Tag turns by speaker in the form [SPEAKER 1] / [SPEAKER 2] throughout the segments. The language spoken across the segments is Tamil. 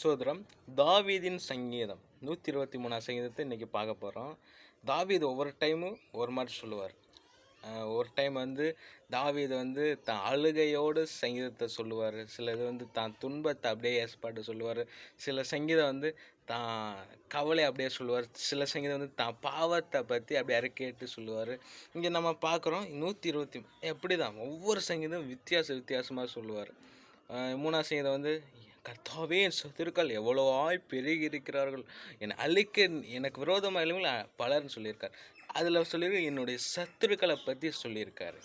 [SPEAKER 1] சோதரம் தாவீதின் சங்கீதம். நூற்றி இருபத்தி மூணாம் சங்கீதத்தை இன்றைக்கி பார்க்க போகிறோம் தாவீது ஒவ்வொரு டைமும் ஒரு மாதிரி சொல்லுவார். ஒரு டைம் வந்து தாவீது வந்து தான் அழுகையோடு சங்கீதத்தை சொல்லுவார். சில இது வந்து தான் துன்பத்தை அப்படியே ஏற்பாட்டு சொல்லுவார். சில சங்கீதம் வந்து தான் கவலை அப்படியே சொல்லுவார். சில சங்கீதம் வந்து தான் பாவத்தை பற்றி அப்படியே அறிக்கையிட்டு சொல்லுவார். இங்கே நம்ம பார்க்குறோம் நூற்றி இருபத்தி எப்படி தான் ஒவ்வொரு சங்கீதம் வித்தியாச வித்தியாசமாக சொல்லுவார். மூணாம் சங்கீதம் வந்து கர்த்தாவே என் சத்துருக்கள் எவ்வளவாய் பெருகி இருக்கிறார்கள் என்னை அழிக்க எனக்கு விரோதமாக இல்லைங்களா? பலர்னு சொல்லியிருக்கார். அதில் சொல்லியிருக்கு என்னுடைய சத்துருக்களை பற்றி சொல்லியிருக்காரு.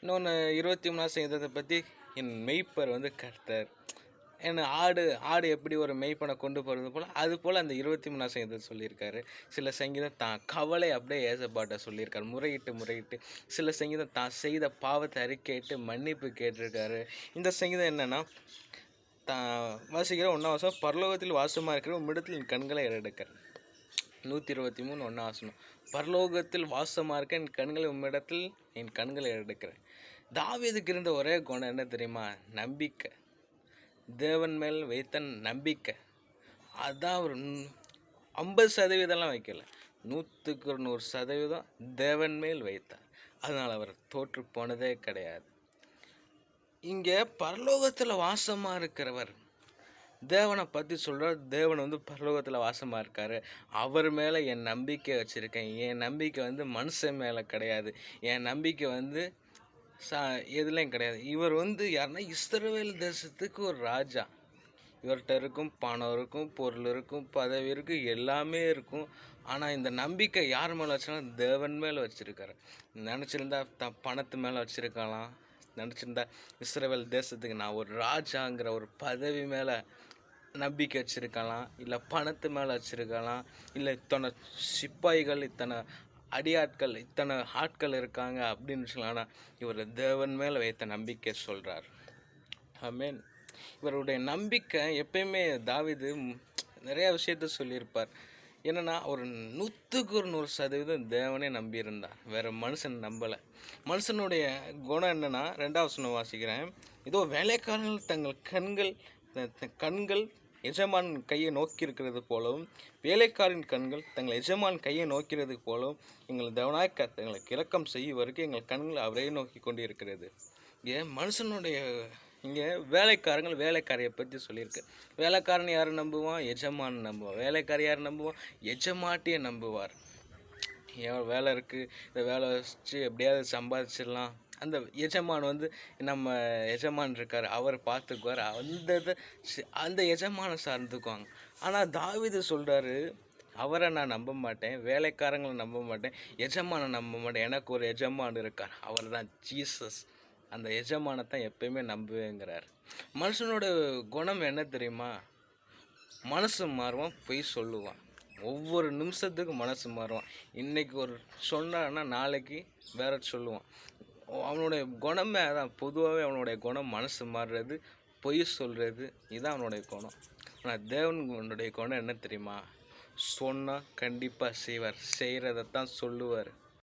[SPEAKER 1] இன்னொன்று இருபத்தி மூணாம் சங்கீதத்தை பற்றி என் மெய்ப்பர் வந்து கர்த்தர். என்ன ஆடு ஆடு எப்படி ஒரு மெய்ப்பனை கொண்டு போகிறது போல் அது போல் அந்த இருபத்தி மூணாம் சங்கீதத்தை சொல்லியிருக்காரு. சில சங்கீதம் தான் கவலை அப்படியே ஏசப்பாட்டை சொல்லியிருக்காரு. முறையிட்டு முறையிட்டு. சில சங்கீதம் தான் செய்த பாவத்தை அறிக்கையிட்டு மன்னிப்பு கேட்டிருக்காரு. இந்த சங்கீதம் என்னென்னா தான் வாசிக்கிற ஒன்றாம் வாசம். பரலோகத்தில் வாசமாக இருக்கிற உம்மிடத்தில் என் கண்களை எடுக்கிற நூற்றி இருபத்தி மூணு ஒன்றாம் வாசனம் பரலோகத்தில் வாசமாக இருக்க என் கண்களை உம்மிடத்தில் என் கண்களை எடுக்கிறேன் தாவியதுக்கு இருந்த ஒரே குணம் என்ன தெரியுமா? நம்பிக்கை. தேவன் மேல் வைத்த நம்பிக்கை. அதான் ஒரு ஐம்பது சதவீதம்லாம் வைக்கல. நூற்றுக்கு நூறு சதவீதம் தேவன் மேல் வைத்தார். அதனால் அவர் தோற்று போனதே கிடையாது. இங்கே பரலோகத்தில் வாசமாக இருக்கிறவர். தேவனை பற்றி சொல்கிறார் தேவன் வந்து பரலோகத்தில் வாசமாக இருக்கார். அவர் மேலே என் நம்பிக்கை வச்சுருக்கேன். என் நம்பிக்கை வந்து மனுஷன் மேலே கிடையாது. என் நம்பிக்கை வந்து சா எதுலேயும் கிடையாது. இவர் வந்து யாருன்னா இஸ்ரவேல் தேசத்துக்கு ஒரு ராஜா. இவர்கிட்ட இருக்கும் பணம் இருக்கும் பொருள் இருக்கும் பதவி இருக்கும் எல்லாமே இருக்கும். ஆனால் இந்த நம்பிக்கை யார் மேலே வச்சாலும் தேவன் மேலே வச்சுருக்காரு. நினச்சிருந்தா த பணத்து மேலே வச்சுருக்கலாம். நினச்சிருந்தா இஸ்ரவேல் தேசத்துக்கு நான் ஒரு ராஜாங்கிற ஒரு பதவி மேலே நம்பிக்கை வச்சுருக்கலாம் இல்லை பணத்து மேலே வச்சுருக்கலாம் இல்லை இத்தனை சிப்பாய்கள் இத்தனை அடியாட்கள் இத்தனை ஆட்கள் இருக்காங்க அப்படின்னு சொல்லலாம் ஆனால் இவர் தேவன் மேலே வைத்த நம்பிக்கை சொல்கிறார் மீன் இவருடைய நம்பிக்கை எப்பயுமே தாவீது நிறையா விஷயத்த சொல்லியிருப்பார். என்னென்னா ஒரு நூற்றுக்கு ஒரு நூறு சதவீதம் தேவனே நம்பியிருந்தான் வேறு மனுஷன் நம்பலை. மனுஷனுடைய குணம் என்னன்னா ரெண்டாவது சொன்ன வாசிக்கிறேன். இதோ வேலைக்காரர்கள் தங்கள் கண்கள் கண்கள் எஜமான் கையை நோக்கி இருக்கிறது போலவும் வேலைக்காரின் கண்கள் தங்கள் எஜமான் கையை நோக்கிறது போலவும் எங்கள் தேவனாய் கர்த்தர் எங்களுக்கு செய்யும் வரைக்கும் எங்கள் கண்கள் அவரே நோக்கி கொண்டு இருக்கிறது ஏன்? மனுஷனுடைய இங்கே வேலைக்காரங்கள் வேலைக்காரியை பற்றி சொல்லியிருக்கு. வேலைக்காரன் யாரை நம்புவான்? எஜமான் நம்புவான். வேலைக்காரி யார் நம்புவான்? எஜமாட்டியை நம்புவார். எவ்வளோ வேலை இருக்குது இந்த வேலை வச்சு எப்படியாவது சம்பாதிச்சிடலாம். அந்த எஜமான் வந்து நம்ம எஜமான் இருக்கார். அவர் பார்த்துக்குவார். அந்த இதை அந்த எஜமானை சார்ந்துக்குவாங்க. ஆனால் தாவிது சொல்கிறாரு அவரை நான் நம்ப மாட்டேன். வேலைக்காரங்களை நம்ப மாட்டேன். எஜமானை நம்ப மாட்டேன். எனக்கு ஒரு எஜமான் இருக்கார். அவர் தான் ஜீசஸ். அந்த எஜமானை தான் எப்பயுமே நம்புவேங்கிறார். மனுஷனோட குணம் என்ன தெரியுமா? மனசு மாறுவான் பொய் சொல்லுவான். ஒவ்வொரு நிமிஷத்துக்கும் மனசு மாறுவான். இன்றைக்கி ஒரு சொன்னான்னா நாளைக்கு வேற சொல்லுவான். அவனுடைய குணமே அதான் பொதுவாகவே அவனுடைய குணம் மனசு மாறுறது பொய் சொல்கிறது இதுதான் அவனுடைய குணம். ஆனால் தேவனுடைய குணம் என்ன தெரியுமா? சொன்னால் கண்டிப்பாக செய்வார். செய்கிறதைத்தான் சொல்லுவார்.